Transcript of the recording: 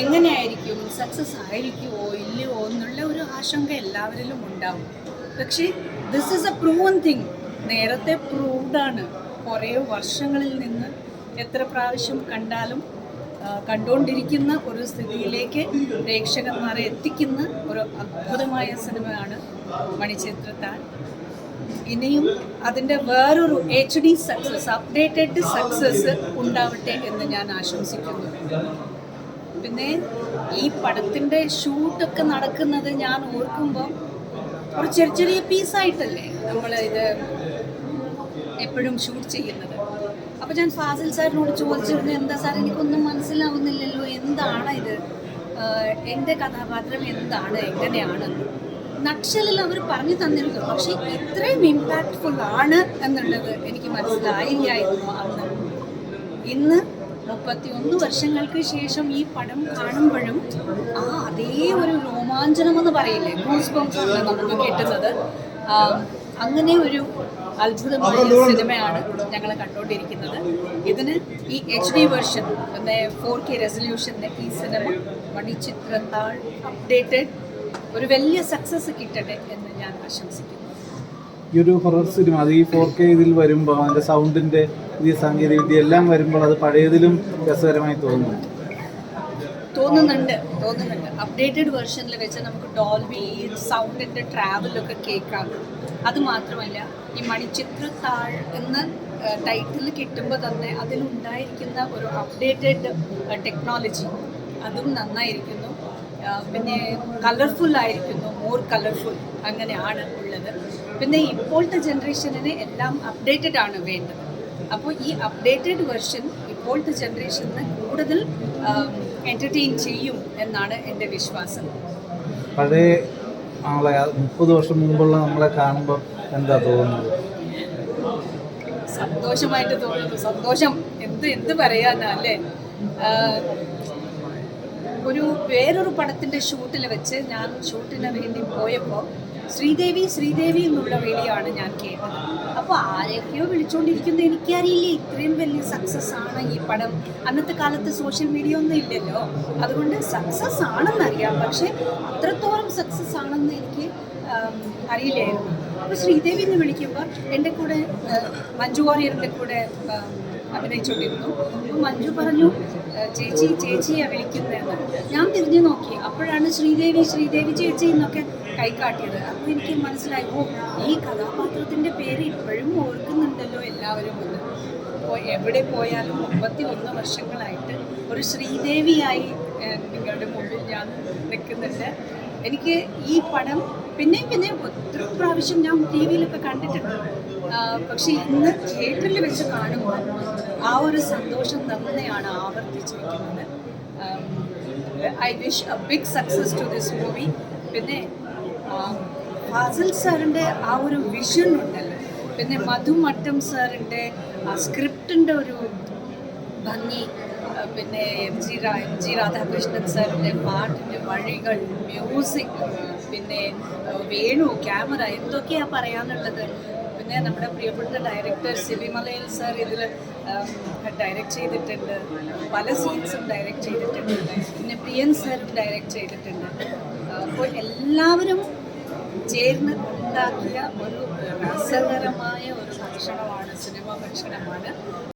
എങ്ങനെയായിരിക്കും? സക്സസ് ആയിരിക്കുമോ ഇല്ലയോ എന്നുള്ള ഒരു ആശങ്ക എല്ലാവരിലും ഉണ്ടാവും. പക്ഷേ this is a proven thing നേരത്തെ പ്രൂവ്ഡാണ് കുറേ വർഷങ്ങളിൽ നിന്ന് എത്ര പ്രാവശ്യം കണ്ടാലും കണ്ടുകൊണ്ടിരിക്കുന്ന ഒരു സ്ഥിതിയിലേക്ക് പ്രേക്ഷകന്മാരെ എത്തിക്കുന്ന ഒരു അത്ഭുതമായ സിനിമയാണ് മണിച്ചിത്രത്താൻ ഇനിയും അതിന്റെ വേറൊരു H D success updated success ഉണ്ടാവട്ടെ എന്ന് ഞാൻ ആശംസിക്കുന്നു. പിന്നെ ഈ പടത്തിന്റെ ഷൂട്ടൊക്കെ നടക്കുന്നത് ഞാൻ ഓർക്കുമ്പം ഒരു ചെറിയ ചെറിയ പീസായിട്ടല്ലേ നമ്മൾ ഇത് എപ്പോഴും ഷൂട്ട് ചെയ്യുന്നത്. അപ്പോൾ ഞാൻ ഫാസിൽ സാറിനോട് ചോദിച്ചിരുന്നു എന്താ സാർ എനിക്കൊന്നും മനസ്സിലാവുന്നില്ലല്ലോ എന്താണ് ഇത്? എന്റെ കഥാപാത്രം എന്താണ്? എങ്ങനെയാണ്? നക്ഷലിൽ അവർ പറഞ്ഞു തന്നിരുന്നു പക്ഷേ ഇത്രയും ഇമ്പാക്റ്റ്ഫുൾ ആണ് എന്നുള്ളത് എനിക്ക് മനസ്സിലായില്ലായിരുന്നു അന്ന് ഇന്ന് മുപ്പത്തിയൊന്ന് വർഷങ്ങൾക്ക് ശേഷം ഈ പടം കാണുമ്പോഴും ആ അതേ ഒരു രോമാഞ്ചനം എന്ന് പറയില്ലേ? ഗൂസ് ബംസ് നമുക്ക് കിട്ടുന്നത്. അങ്ങനെ ഒരു അത്ഭുതമായ സിനിമയാണ് ഞങ്ങൾ കണ്ടുകൊണ്ടിരിക്കുന്നത്. ഇതിന് ഈ എച്ച് ഡി വെർഷൻ പിന്നെ ഫോർ കെ റെസൊല്യൂഷന്റെ ഈ സിനിമ മണിച്ചിത്രത്താൾ അപ്ഡേറ്റഡ് ഒരു വലിയ സക്സസ് കിട്ടട്ടെ എന്ന് ഞാൻ ആശംസിക്കുന്നു. ഈ ഒരു ഹൊറർ സിനിമ അത് ഈ ഫോർ കെ ഇതിൽ വരുമ്പോൾ അതിന്റെ സൗണ്ടിന്റെ ഈ സാങ്കേതിക വിദ്യ എല്ലാം വരുമ്പോൾ അത് പഴയതിലും രസകരമായി തോന്നുന്നു. തോന്നുന്നുണ്ട് തോന്നുന്നുണ്ട്. അപ്ഡേറ്റഡ് വെർഷനിൽ വെച്ച് നമുക്ക് ഡോൾബി ഈ സൗണ്ടിന്റെ ട്രാവലൊക്കെ കേൾക്കാം. അത് മാത്രമല്ല ഈ താൾ എന്ന ടൈറ്റിൽ കിട്ടുമ്പോൾ തന്നെ അതിലുണ്ടായിരിക്കുന്ന ഒരു അപ്ഡേറ്റഡ് ടെക്നോളജി അതും നന്നായിരിക്കുന്നു. പിന്നെ കളർഫുൾ ആയിരിക്കുന്നു. മോർ കളർഫുൾ അങ്ങനെയാണ് ഉള്ളത്. പിന്നെ ഇപ്പോഴത്തെ ജനറേഷനിന് എല്ലാം അപ്ഡേറ്റഡ് ആണ് വേണ്ടത്. അപ്പോൾ ഈ അപ്ഡേറ്റഡ് വെർഷൻ ഇപ്പോഴത്തെ ജനറേഷന് കൂടുതൽ എന്റർടൈൻ ചെയ്യും എന്നാണ് എന്റെ വിശ്വാസം. പഴയ നമ്മളെ മുപ്പത് വർഷം മുമ്പുള്ള നമ്മളെ കാണുമ്പോൾ എന്താ തോന്നുന്നത്? സന്തോഷമായിട്ട് തോന്നുന്നു. സന്തോഷം. എന്ത് എന്ത് പറയാനാ അല്ലേ? ഒരു വേറൊരു പടത്തിന്റെ ഷൂട്ടിൽ വെച്ച് ഞാൻ ഷൂട്ടിന് വേണ്ടി പോയപ്പോൾ ശ്രീദേവി ശ്രീദേവി എന്നുള്ള വിളിയാണ് ഞാൻ കേട്ടത്. അപ്പോൾ ആരെയൊക്കെയോ വിളിച്ചുകൊണ്ടിരിക്കുന്നത് എനിക്കറിയില്ല ഇത്രയും വലിയ സക്സസ് ആണ് ഈ പടം. അന്നത്തെ കാലത്ത് സോഷ്യൽ മീഡിയ ഒന്നും ഇല്ലല്ലോ. അതുകൊണ്ട് സക്സസ് ആണെന്നറിയാം. പക്ഷേ അത്രത്തോളം സക്സസ് ആണെന്ന് എനിക്ക് അറിയില്ലായിരുന്നു. അപ്പോൾ ശ്രീദേവി എന്ന് വിളിക്കുമ്പോൾ എന്റെ കൂടെ മഞ്ജു വാര്യറിന്റെ കൂടെ അഭിനയിച്ചുകൊണ്ടിരുന്നു അപ്പോൾ മഞ്ജു പറഞ്ഞു ചേച്ചി ചേച്ചി ചേച്ചിയാണ് വിളിക്കുന്നതെന്ന്. ഞാൻ തിരിഞ്ഞു നോക്കി. അപ്പോഴാണ് ശ്രീദേവി ശ്രീദേവി ചേച്ചി എന്നൊക്കെ കൈക്കാട്ടിയത് അപ്പോൾ എനിക്ക് മനസ്സിലായി ഓ ഈ കഥാപാത്രത്തിന്റെ പേര് ഇപ്പോഴും ഓർക്കുന്നുണ്ടല്ലോ എല്ലാവരും എന്ന്. അപ്പോൾ എവിടെ പോയാലും മുപ്പത്തി ഒന്ന് വർഷങ്ങളായിട്ട് ഒരു ശ്രീദേവിയായി നിങ്ങളുടെ മുമ്പിൽ ഞാൻ നിൽക്കുന്നുണ്ട്. എനിക്ക് ഈ പടം പിന്നെയും പിന്നെയും ഒത്തിരി പ്രാവശ്യം ഞാൻ ടി വിയിലൊക്കെ കണ്ടിട്ടുണ്ട്. പക്ഷെ ഇന്ന് തിയേറ്ററിൽ വെച്ച് കാണുമ്പോൾ ആ ഒരു സന്തോഷം തന്നെയാണ് ആവർത്തിച്ചിരിക്കുന്നത്. I wish a big success to this movie. പിന്നെ ഫാസിൽ സാറിന്റെ ആ ഒരു വിഷൻ ഉണ്ടല്ലോ. പിന്നെ മധു മട്ടം സാറിന്റെ സ്ക്രിപ്റ്റിന്റെ ഒരു ഭംഗി പിന്നെ എം ജി രാ എം ജി രാധാകൃഷ്ണൻ സാറിന്റെ പാട്ടിന്റെ വഴികൾ മ്യൂസിക് പിന്നെ വേണു ക്യാമറ എന്തൊക്കെയാണ് പറയാനുള്ളത്? പിന്നെ നമ്മുടെ പ്രിയപ്പെട്ട ഡയറക്ടർ സിബി മലയിൽ സാർ ഇതിൽ ഡയറക്റ്റ് ചെയ്തിട്ടുണ്ട്. പല സീൻസും ഡയറക്റ്റ് ചെയ്തിട്ടുണ്ട്. പിന്നെ പ്രിയൻ സാറും ഡയറക്റ്റ് ചെയ്തിട്ടുണ്ട്. അപ്പോൾ എല്ലാവരും ചേർന്ന് ഉണ്ടാക്കിയ ഒരു രസകരമായ ഒരു ഭക്ഷണമാണ് സിനിമ ഭക്ഷണമാണ്.